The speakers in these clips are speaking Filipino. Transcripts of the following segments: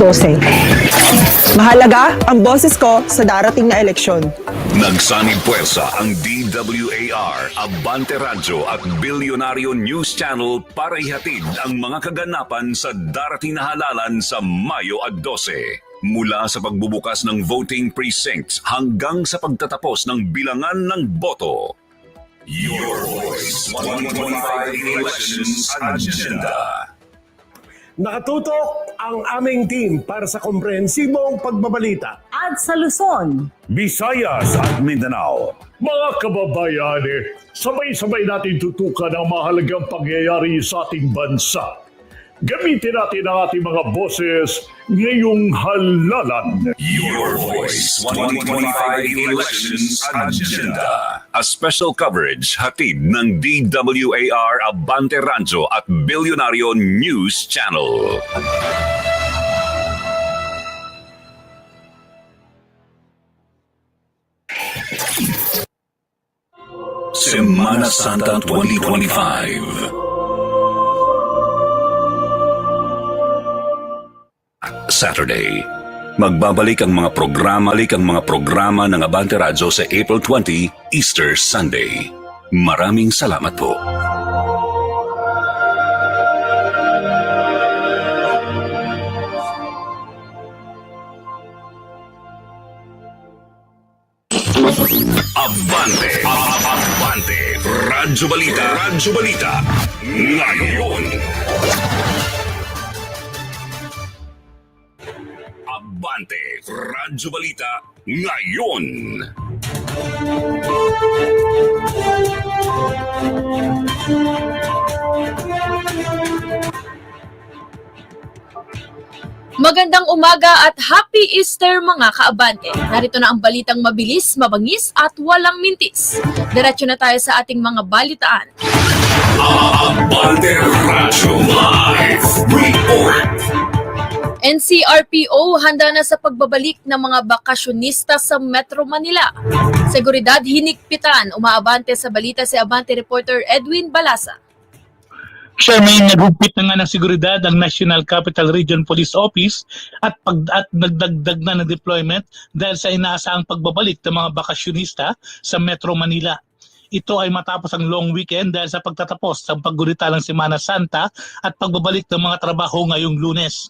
12. Mahalaga ang boses ko sa darating na eleksyon. Nagsanib puwersa ang DWAR, Abante Radyo at Bilyonaryo News Channel para ihatid ang mga kaganapan sa darating na halalan sa Mayo at 12. Mula sa pagbubukas ng voting precincts hanggang sa pagtatapos ng bilangan ng boto. Your Voice 2025 Elections Agenda. Nakatutok ang aming team para sa komprehensibong pagbabalita. at sa Luzon. Visayas at Mindanao. Mga kababayani, sabay-sabay natin tutukan ang mahalagang pangyayari sa ating bansa. Gamitin natin ang ating mga boses ngayong halalan. Your Voice 2025 Elections Agenda. A special coverage hatid ng DWAR Abante Rancho at Bilyonaryo News Channel. Semana Santa 2025 Saturday. Magbabalik ang mga programa, balik ang mga programa ng Abante Radyo sa April 20, Easter Sunday. Maraming salamat po. Abante, Abante, Radyo Balita, Radyo Balita, ngayon. Abante, Radyo Balita, ngayon. Magandang umaga at happy Easter mga kaabante. Narito na ang balitang mabilis, mabangis at walang mintis. Diretso na tayo sa ating mga balitaan. Abante Radyo Live Report. NCRPO handa na sa pagbabalik ng mga bakasyonista sa Metro Manila. Seguridad hinikpitan, umaabante sa balita si Abante reporter Edwin Balasa. Charmaine, naghugpit na nga ng seguridad ang National Capital Region Police Office at, pag, at nagdagdag na ng deployment dahil sa inaasahang pagbabalik ng mga bakasyonista sa Metro Manila. Ito ay matapos ang long weekend dahil sa pagtatapos ng paggurita ng Semana Santa at pagbabalik ng mga trabaho ngayong lunes.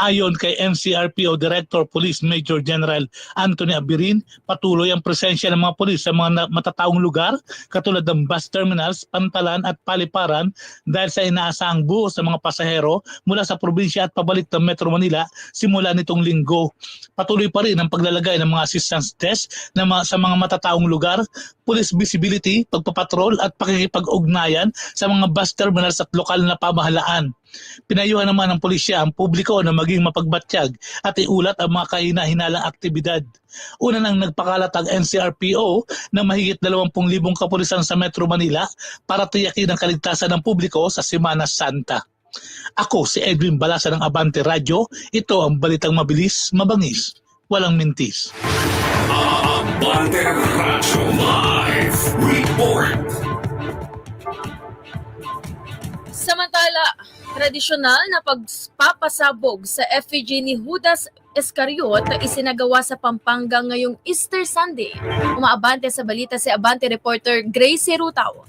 Ayon kay NCRPO Director Police Major General Anthony Abirin, patuloy ang presensya ng mga pulis sa mga matataong lugar katulad ng bus terminals, pantalan at paliparan dahil sa inaasahang buo sa mga pasahero mula sa probinsya at pabalik ng Metro Manila simula nitong linggo. Patuloy pa rin ang paglalagay ng mga assistance desk na mga, sa mga matataong lugar, police visibility, pagpapatrol at pakikipag-ugnayan sa mga bus terminals at lokal na pamahalaan. Pinayuhan naman ng pulisya ang publiko na maging mapagbatyag at iulat ang mga kahina-hinalang aktibidad. Una nang nagpakalat ang NCRPO na mahigit 20,000 kapulisan sa Metro Manila para tiyakin ang kaligtasan ng publiko sa Semana Santa. Ako si Edwin Balasa ng Abante Radio. Ito ang balitang mabilis, mabangis, walang mintis. Abante Radyo Live Report. Samantala, tradisyonal na pagpapasabog sa effigy ni Judas Iscariot na isinagawa sa Pampanga ngayong Easter Sunday. Umaabante sa balita si Abante reporter Gracie Rutao.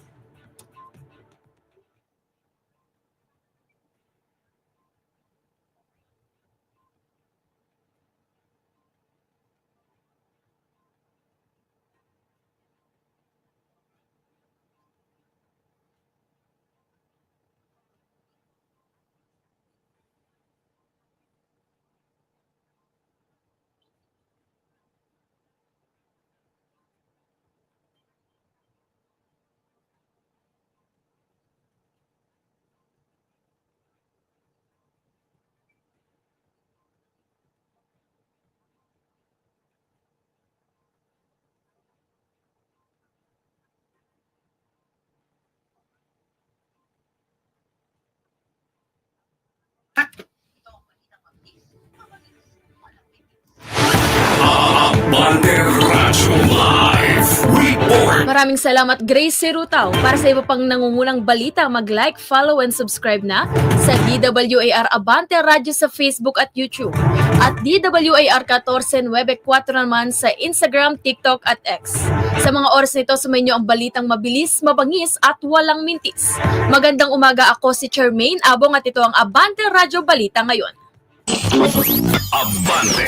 Live. Maraming salamat Grace Serutaw. Para sa iba pang nangungulang balita, mag-like, follow, and subscribe na sa DWAR Abante Radio sa Facebook at YouTube. At DWAR 14 4 naman sa Instagram, TikTok at X. Sa mga oras nito, sumayin ang balitang mabilis, mabangis at walang mintis. Magandang umaga ako si Charmaine Abong at ito ang Abante Radio Balita ngayon. Abante, Abante,